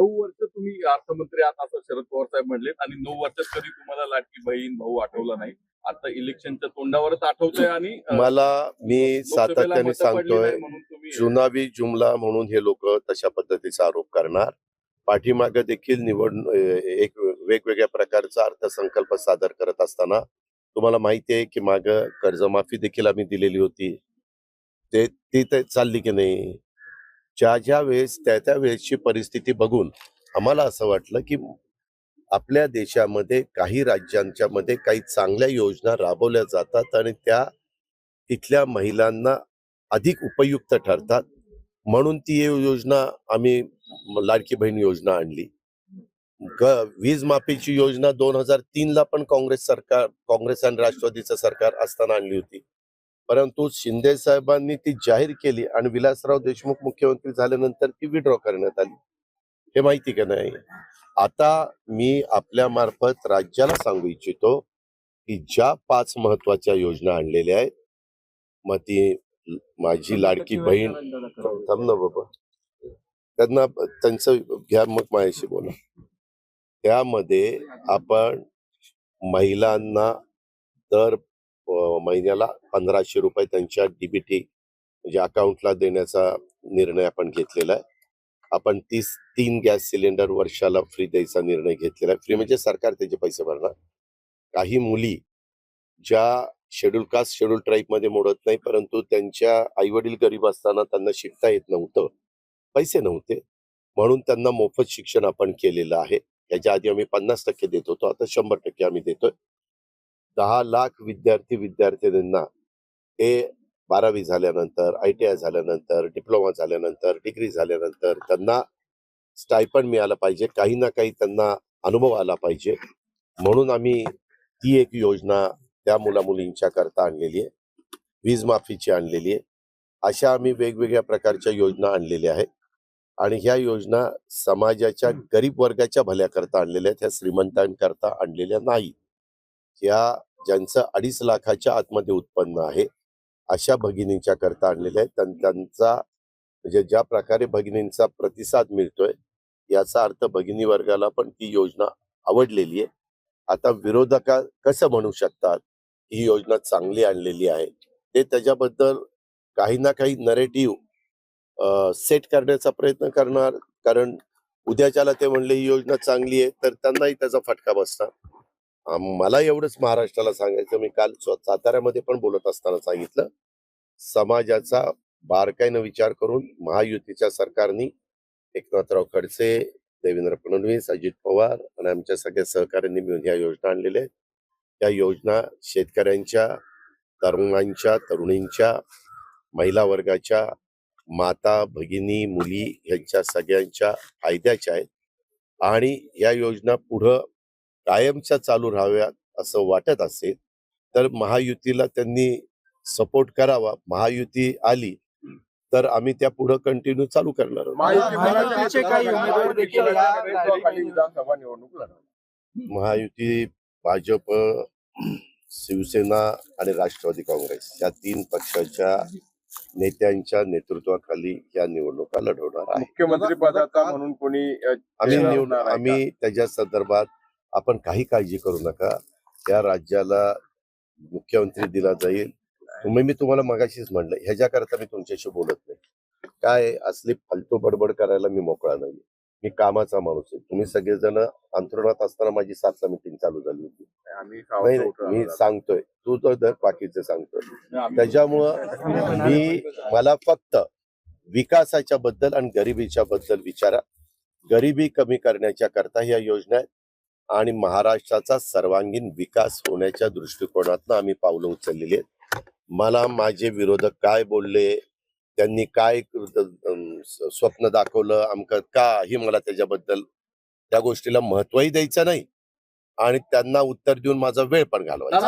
नऊ वर्ष तुम्ही अर्थमंत्री आहात असं शरद पवार साहेब म्हणले आणि नऊ वर्षात कधी तुम्हाला लाटकी बहीण भाऊ आठवला नाही. आता इलेक्शनच्या तोंडावरच आठवतंय आणि मला मी सातत्याने सांगतोय जुनाबी जुमला म्हणून हे लोक तशा पद्धतीचा आरोप करणार. पाठीमागे देखील निवड एक वेगवेगळ्या प्रकारचा अर्थसंकल्प सादर करत असताना तुम्हाला माहिती आहे की माग कर्जमाफी देखील आम्ही दिलेली होती. ते ती ते चालली की नाही? ज्या ज्या वेळेस त्या त्या वेळेसची परिस्थिती बघून आम्हाला असं वाटलं की आपल्या देशामध्ये काही राज्यांच्या मध्ये काही चांगल्या योजना राबवल्या जातात आणि त्या तिथल्या महिलांना अधिक उपयुक्त ठरतात. म्हणून ती योजना आम्ही लाडकी बहीण योजना आणली. ग- वीज माफीची योजना दोन हजार तीन ला पण काँग्रेस सरकार काँग्रेस आणि राष्ट्रवादीचं सरकार असताना आणली होती. परंतु शिंदे साहेबांनी ती जाहीर केली आणि विलासराव देशमुख मुख्यमंत्री झाल्यानंतर ती विड्रॉ करण्यात आली. हे माहिती का नाही? आता मी आपल्या मार्फत राज्याला सांगू इच्छितो की ज्या पाच महत्त्वाच्या योजना आणलेल्या आहेत मग ती माझी लाडकी बहीण थांब ना बाबा. त्यांना त्यांचं घ्या मग माझ्याशी बोला. त्यामध्ये आपण महिलांना दर महिन्याला पंधराशे रुपये त्यांच्या डीबीटी म्हणजे अकाउंटला देण्याचा निर्णय आपण घेतलेला आहे. आपण तीस तीन गॅस सिलेंडर वर्षाला फ्री द्यायचा निर्णय घेतलेला आहे. फ्री म्हणजे सरकार त्याचे पैसे भरणार. काही मुली ज्या शेड्यूल कास्ट शेड्यूल ट्राईबमध्ये मोडत नाही परंतु त्यांच्या आई वडील गरीब असताना त्यांना शिकता येत नव्हतं. पैसे नव्हते. म्हणून त्यांना मोफत शिक्षण आपण केलेलं आहे. याच्या आधी आम्ही पन्नास टक्के देत होतो. आता शंभर टक्के आम्ही देतोय. दहा लाख विद्यार्थी विद्यार्थिनींना ते बारावी झाल्यानंतर आय टी आय झाल्यानंतर डिप्लोमा झाल्यानंतर डिग्री झाल्यानंतर त्यांना स्टायपन मिळालं पाहिजे. काही ना काही त्यांना अनुभव आला पाहिजे. म्हणून आम्ही ती एक योजना त्या मुला मुलींच्या करता आणलेली आहे. वीज माफीची आणलेली आहे. अशा आम्ही वेगवेगळ्या प्रकारच्या योजना आणलेल्या आहेत. आणि ह्या योजना समाजाच्या गरीब वर्गाच्या भल्याकरता आणलेल्या आहेत. ह्या श्रीमंतांकरता आणलेल्या नाही या ज्यांचं अडीच लाखाच्या आतमध्ये उत्पन्न आहे अशा भगिनींच्या करता आणलेल्या आहेत. त्यांचा म्हणजे ज्या प्रकारे भगिनींचा प्रतिसाद मिळतोय याचा अर्थ भगिनी वर्गाला पण ती योजना आवडलेली आहे. आता विरोधका कसं म्हणू शकतात ही योजना चांगली आणलेली आहे? ते त्याच्याबद्दल काही ना काही नरेटिव्ह सेट करण्याचा प्रयत्न करणार कारण उद्याच्याला ते म्हणले ही योजना चांगली आहे तर त्यांनाही त्याचा फटका बसणार. मला एवढंच महाराष्ट्राला सांगायचं मी काल साताऱ्यामध्ये पण बोलत असताना सांगितलं समाजाचा बारकाईनं विचार करून महायुतीच्या सरकारनी एकनाथराव खडसे देवेंद्र फडणवीस अजित पवार आणि आमच्या सगळ्या सहकाऱ्यांनी मिळून ह्या योजना आणलेल्या आहेत. या योजना शेतकऱ्यांच्या तरुणांच्या तरुणींच्या महिला वर्गाच्या माता भगिनी मुली यांच्या सगळ्यांच्या फायद्याच्या आहेत. आणि या योजना पुढं कायमच्या चालू राहाव्यात असं वाटत असेल तर महायुतीला त्यांनी सपोर्ट करावा. महायुती आली तर आम्ही त्या पुढं कंटिन्यू चालू करणार आहोत. महायुतीचे काही उमेदवार देखील या खाली विधानसभा निवडणूक लढवणार महायुती भाजप शिवसेना आणि राष्ट्रवादी काँग्रेस या तीन पक्षाच्या नेत्यांच्या नेतृत्वाखाली या निवडणुका लढवणार आहे मुख्यमंत्री पदाचा म्हणून कोणी आम्ही? आम्ही त्याच्या संदर्भात आपण काही काळजी करू नका. या राज्याला मुख्यमंत्री दिला जाईल. तुम्ही मी तुम्हाला मगाशीच म्हणलं ह्याच्याकरता मी तुमच्याशी बोलत नाही. काय असली फालतू बडबड करायला मी मोकळा नाही मी कामाचा माणूस आहे. तुम्ही सगळेजण अंतरुणात असताना माझी सातला मिटिंग चालू झाली होती. मी. सांगतोय. तू तर दर बाकीचे सांगतोय. त्याच्यामुळं मी मला फक्त विकासाच्या बद्दल आणि गरिबीच्या बद्दल विचारा. गरिबी कमी करण्याच्या करता ह्या योजना आहेत. आणि महाराष्ट्राचा सर्वांगीण विकास होण्याच्या दृष्टिकोनातनं आम्ही पावलं उचललेली आहेत. मला माझे विरोधक काय बोलले त्यांनी काय स्वप्न दाखवलं आमक काही मला त्याच्याबद्दल त्या गोष्टीला महत्वही द्यायचं नाही आणि त्यांना उत्तर देऊन माझा वेळ पण घालवायचा